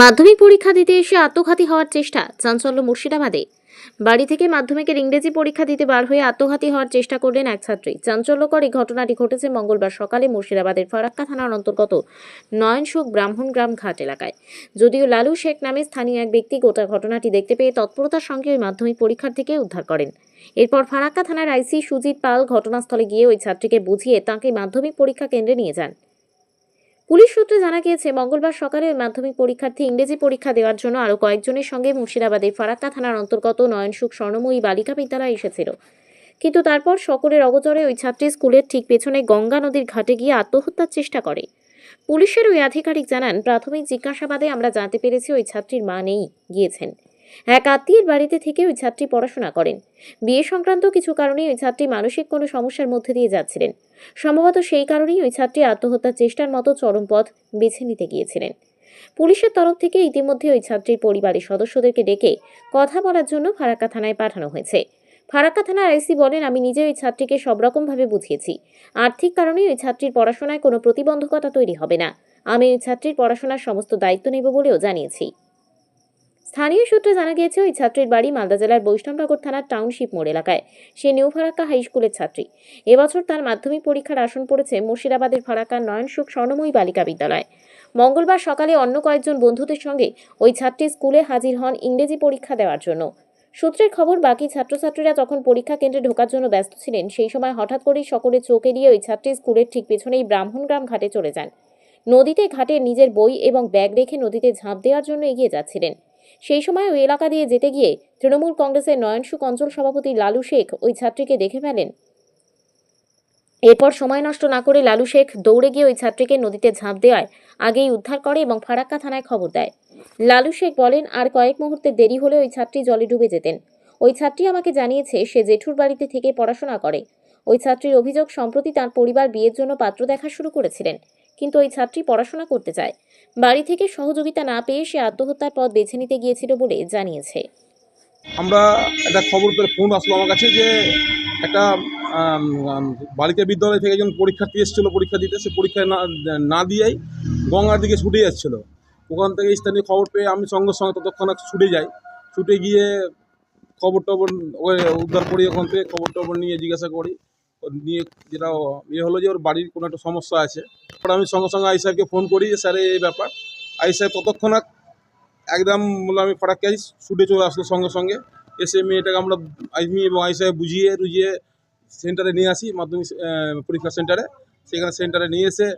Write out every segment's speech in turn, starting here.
মাধ্যমিক পরীক্ষা দিতে এসে আত্মঘাতী হওয়ার চেষ্টা চাঞ্চল্য মুর্শিদাবাদে। বাড়ি থেকে মাধ্যমিকের ইংরেজি পরীক্ষা দিতে বার হয়ে আত্মঘাতী হওয়ার চেষ্টা করলেন এক ছাত্রী। চাঞ্চল্যকর এই ঘটনাটি ঘটেছে মঙ্গলবার সকালে মুর্শিদাবাদের ফারাক্কা থানার অন্তর্গত নয়নসুখ ব্রাহ্মণগ্রাম ঘাট এলাকায়। যদিও লালু শেখ নামে স্থানীয় এক ব্যক্তি গোটা ঘটনাটি দেখতে পেয়ে তৎপরতার সঙ্গে ওই মাধ্যমিক পরীক্ষার্থীকে উদ্ধার করেন। এরপর ফারাক্কা থানার আইসি সুজিত পাল ঘটনাস্থলে গিয়ে ওই ছাত্রীকে বুঝিয়ে তাঁকে মাধ্যমিক পরীক্ষা কেন্দ্রে নিয়ে যান। পুলিশ সূত্রে জানা গিয়েছে, মঙ্গলবার সকালে ওই মাধ্যমিক পরীক্ষার্থী ইংরেজি পরীক্ষা দেওয়ার জন্য আরও কয়েকজনের সঙ্গে মুর্শিদাবাদের ফারাক্কা থানার অন্তর্গত নয়নসুখ স্বর্ণময়ী বালিকা বিদ্যালয় এসেছিল। কিন্তু তারপর সকলের অগচরে ওই ছাত্রী স্কুলের ঠিক পেছনে গঙ্গা নদীর ঘাটে গিয়ে আত্মহত্যার চেষ্টা করে। পুলিশের ওই আধিকারিক জানান, প্রাথমিক জিজ্ঞাসাবাদে আমরা জানতে পেরেছি ওই ছাত্রীর মা নেই, গিয়েছেন। এক আত্মীয়ের বাড়িতে থেকে ওই ছাত্রী পড়াশোনা করেন। বিয়ে সংক্রান্ত কিছু কারণে ওই ছাত্রী মানসিক কোনো সমস্যার মধ্যে দিয়ে যাচ্ছিলেন। সম্ভবত সেই কারণেই ওই ছাত্রী আত্মহত্যার চেষ্টার মতো চরম পথ বেছে নিতে গিয়েছিলেন। পুলিশের তরফ থেকে ইতিমধ্যে ওই ছাত্রীর পরিবারের সদস্যদেরকে ডেকে কথা বলার জন্য ফারাক্কা থানায় পাঠানো হয়েছে। ফারাক্কা থানার আইসি বলেন, আমি নিজে ওই ছাত্রীকে সব রকমভাবে বুঝিয়েছি। আর্থিক কারণে ওই ছাত্রীর পড়াশোনায় কোনো প্রতিবন্ধকতা তৈরি হবে না। আমি ওই ছাত্রীর পড়াশোনার সমস্ত দায়িত্ব নেব বলেও জানিয়েছি। স্থানীয় সূত্রে জানা গিয়েছে, ওই ছাত্রীর বাড়ি মালদা জেলার বৈষ্ণবনগর থানার টাউনশিপ মোড় এলাকায়। সে নিউ ফারাক্কা হাই স্কুলের ছাত্রী। এবছর তার মাধ্যমিক পরীক্ষার আসন পড়েছে মুর্শিদাবাদের ফারাক্কার নয়নসুখ স্বর্ণময়ী বালিকা বিদ্যালয়। মঙ্গলবার সকালে অন্য কয়েকজন বন্ধুদের সঙ্গে ওই ছাত্রী স্কুলে হাজির হন ইংরেজি পরীক্ষা দেওয়ার জন্য। সূত্রের খবর, বাকি ছাত্রছাত্রীরা যখন পরীক্ষা কেন্দ্রে ঢোকার জন্য ব্যস্ত ছিলেন, সেই সময় হঠাৎ করেই সকলে চোখে দিয়ে ওই ছাত্রী স্কুলের ঠিক পেছনেই ব্রাহ্মণগ্রাম ঘাটে চলে যান। নদীতে ঘাটে নিজের বই এবং ব্যাগ রেখে নদীতে ঝাঁপ দেওয়ার জন্য এগিয়ে যাচ্ছিলেন। সেই সময় ওই এলাকা দিয়ে যেতে গিয়ে তৃণমূল কংগ্রেসের নয়নসুখ অঞ্চল সভাপতি লালু শেখ ওই ছাত্রীকে দেখে ফেলেন। এরপর সময় নষ্ট না করে লালু শেখ দৌড়ে গিয়ে ওই ছাত্রীকে নদীতে ঝাঁপ দেওয়ায় আগেই উদ্ধার করে এবং ফারাক্কা থানায় খবর দেয়। লালু শেখ বলেন, আর কয়েক মুহূর্তে দেরি হলে ওই ছাত্রী জলে ডুবে যেতেন। ওই ছাত্রী আমাকে জানিয়েছে সে জেঠুর বাড়িতে থেকে পড়াশোনা করে। ওই ছাত্রীর অভিযোগ সম্প্রতি তার পরিবার বিয়ের জন্য পাত্র দেখা শুরু করেছিলেন। কিন্তু ওই ছাত্রী পড়াশোনা করতে চায়। বাড়ি থেকে সহযোগিতা না পেয়ে সে আত্মহত্যার পথ বেছে নিতে গিয়েছিল বলে জানিয়েছে। আমরা একটা খবর পেয়ে ফোন আসলো আমার কাছে যে একটা বালিকা বিদ্যালয় থেকে একজন পরীক্ষার্থী এসেছিল, পরীক্ষা দিতে। সে পরীক্ষা না না দিয়েই গঙ্গার দিকে ছুটে যাচ্ছিল। ওখান থেকে স্থানীয় খবর পেয়ে আমি সঙ্গে সঙ্গে ততক্ষণাৎ ছুটে যাই। ছুটে গিয়ে খবর টবর উদ্ধার করি ওখান থেকে, খবর টবর নিয়ে জিজ্ঞাসা করি। নিয়ে যেটা ইয়ে হলো যে ওর বাড়ির কোনো একটা সমস্যা আছে। তারপর আমি সঙ্গে সঙ্গে আই সাহেবকে ফোন করি যে, স্যার, এই ব্যাপার। আই সাহেব ততক্ষণাৎ একদম বললাম আমি ফারাক্কাই ছুটে চলে আসলো সঙ্গে সঙ্গে। এসে মেয়েটাকে আমরা, আমি এবং আই সাহেব বুঝিয়ে রুজিয়ে সেন্টারে নিয়ে আসি, মাধ্যমিক পরীক্ষা সেন্টারে। সেখানে সেন্টারে নিয়ে এসে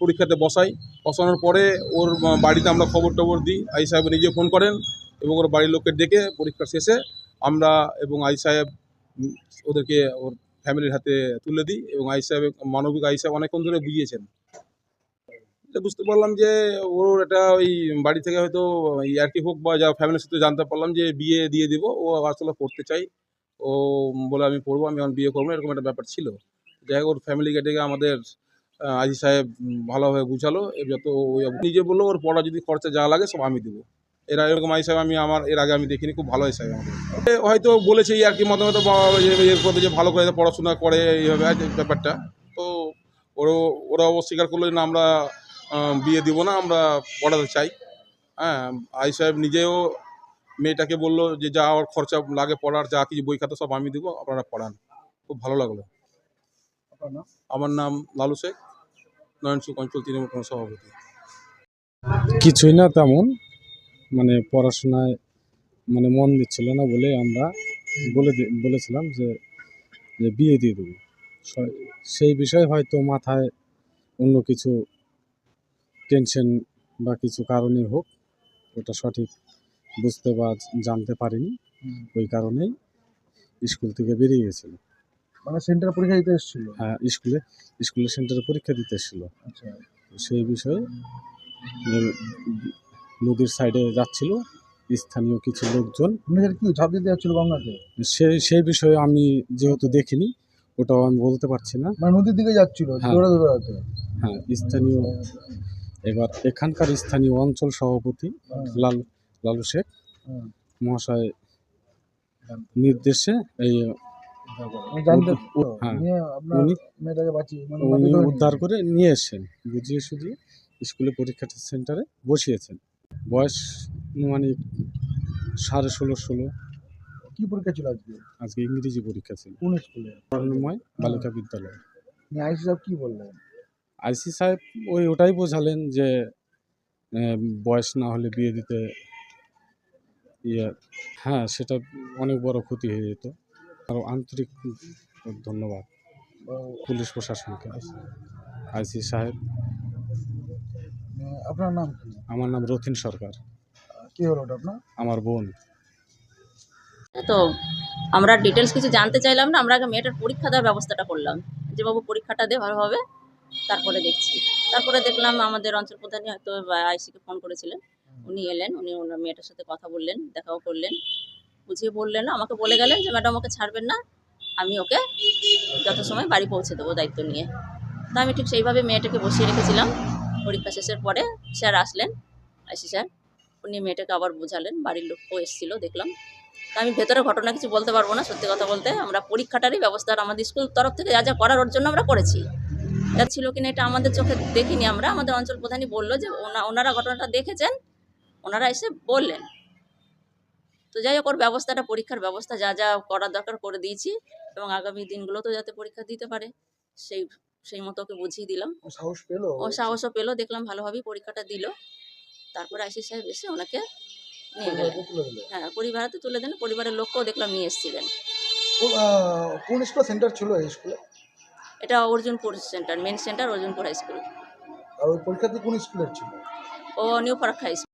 পরীক্ষাতে বসাই। বসানোর পরে ওর বাড়িতে আমরা খবর টবর দিই। আই সাহেব নিজে ফোন করেন এবং ওর বাড়ির লোককে ডেকে পরীক্ষা শেষে আমরা এবং আই সাহেব ওদেরকে ওর ফ্যামিলির হাতে তুলে দিই এবং আই সাহেব মানবিক আই সাহেব অনেকক্ষণ ধরে বুঝিয়েছেন। এটা বুঝতে পারলাম যে ওর একটা ওই বাড়ি থেকে হয়তো ইয়ার্কি হোক বা যা ফ্যামিলির সাথে জানতে পারলাম যে বিয়ে দিয়ে দিব, ও আসলে পড়তে চাই। ও বলে আমি পড়ব, আমি এখন বিয়ে করব এরকম একটা ব্যাপার ছিল। যাই হোক ওর ফ্যামিলিকে ডেকে আমাদের আজি সাহেব ভালোভাবে বুঝালো। যত ওই নিজে বলল, ওর পড়া যদি খরচা যা লাগে সব আমি দেবো। এরা এরকম আই সাহেব আমি আমার এর আগে আমি দেখিনি খুব ভালো আই সাহেব আমাদের হয়তো বলেছে এই আর কি মতামত এর করতে যে ভালো করে পড়াশোনা করে এইভাবে ব্যাপারটা। তো ওরও ওরা অস্বীকার করল যে না আমরা বিয়ে দিব না আমরা পড়াতে চাই। হ্যাঁ আই সাহেব নিজেও মেয়েটাকে বলল যে যা ওর খরচা লাগে পড়ার যা কিছু বই খাতা সব আমি দিব আপনারা পড়ান। খুব ভালো লাগল। আমার নাম লালু শেখ নয়নসুখ অঞ্চল তৃণমূল কংগ্রেস সভাপতি। কিছুই না তেমন। মানে পড়াশোনায় মানে মন দিচ্ছিল না বলে আমরা বলে বলেছিলাম যে যে বিয়ে দিয়ে দেবো। সেই বিষয়ে হয়তো মাথায় অন্য কিছু টেনশন বা কিছু কারণে হোক ওটা সঠিক বুঝতে বা জানতে পারিনি। ওই কারণেই স্কুল থেকে বেরিয়ে গেছিল। মানে সেন্টার পরীক্ষা দিতে এসেছিল? হ্যাঁ স্কুলে স্কুলে সেন্টারে পরীক্ষা দিতে এসেছিল। আচ্ছা। সেই বিষয়ে নদীর সাইডে যাচ্ছিল স্থানীয় কিছু লোকজন আপনাদের কি ঝাঁপ দিতে যাচ্ছিল গঙ্গাতে সেই সেই বিষয়ে আমি যেহেতু দেখিনি ওটাও আমি বলতে পারছি না মানে নদীর দিকে যাচ্ছিল হ্যাঁ। দৌড়াতে দৌড়াতে হ্যাঁ স্থানীয় এবার এখানকার স্থানীয় অঞ্চল সভাপতি লালু লালু শেখ। মহাশয় নির্দেশে এই জানতে হ্যাঁ। নিয়ে আপনার উনি মেয়েটাকে বাঁচিয়ে মানে উনি উদ্ধার করে নিয়ে এসেছেন বুঝিয়ে সুঝিয়ে স্কুলে পরীক্ষা সেন্টারে বসিয়েছেন বয়স মানে সাড়ে ষোলো ষোলো। কি পরীক্ষা ছিল আজকে? আজকে ইংরেজি পরীক্ষা ছিল। কোন স্কুলে? স্বর্ণময় বালিকা বিদ্যালয়। আইসি সাহেব কি বললেন? আইসি সাহেব ওই ওটাই বোঝালেন যে বয়স না হলে বিয়ে দিতে ইয়ে হ্যাঁ সেটা অনেক বড় ক্ষতি হয়ে যেত। আরও আন্তরিক ধন্যবাদ পুলিশ প্রশাসনকে। আইসি সাহেব। মানে আপনার নাম কি? আমার নাম রথিন সরকার। কি হলো ওটা আপনার? আমার বোন। তো আমরা ডিটেলস কিছু জানতে চাইলাম না আমরা আগে মেয়েটার পরীক্ষা দেওয়ার ব্যবস্থাটা করলাম। যে বাবু পরীক্ষাটা দে ভালোভাবে তারপরে দেখছি। তারপরে দেখলাম আমাদের অঞ্চল প্রধানই হয়তো আইসিকে ফোন করেছিলেন। উনি এলেন উনি ওনার মেয়েটার সাথে কথা বললেন দেখাও করলেন। বুঝিয়ে বললেন আমাকে বলে গেলেন যে ম্যাডাম ওকে ছাড়বেন না। আমি ওকে যত সময় বাড়ি পৌঁছে দেবো দায়িত্ব নিয়ে। তা আমি ঠিক সেইভাবে মেয়েটাকে বসিয়ে রেখেছিলাম। পরীক্ষা শেষের পরে স্যার আসলেন, আইসি স্যার। উনি মেয়েটাকে আবার বোঝালেন, বাড়ির লোকও এসেছিল, দেখলাম। তা আমি ভেতরে ঘটনা কিছু বলতে পারব না, সত্যি কথা বলতে। আমরা পরীক্ষাটারই ব্যবস্থা আমাদের স্কুল তরফ থেকে যা যা করার ওর জন্য আমরা করেছি। এটা ছিল কিনা এটা আমাদের চোখে দেখিনি আমরা। আমাদের অঞ্চল প্রধানই বলল যে ওনা, ওনারা ঘটনাটা দেখেছেন, ওনারা এসে বললেন। তো যাই হোক, ওর ব্যবস্থাটা, পরীক্ষার ব্যবস্থা যা যা করার দরকার করে দিয়েছি, এবং আগামী দিনগুলোতেও যাতে পরীক্ষা দিতে পারে, সেই সেই মতো ওকে বুঝিয়ে দিলাম। ও সাহস পেল? ও সাহসও পেল দেখলাম ভালোভাবেই পরীক্ষাটা দিল। তারপরে আইসি সাহেব এসে ওনাকে নিয়ে গেলেন। হ্যাঁ পরিবারেতে তুলে দেন পরিবারের লোককেও দেখলাম নিয়ে এসেছিলেন। কোন স্কুল সেন্টার ছিল এই স্কুলে এটা Arjunpur centre main centre Arjunpur high school আর ওই পরীক্ষার্থী কোন স্কুলের ছিল? ও নিউ ফারাক্কা হাই স্কুল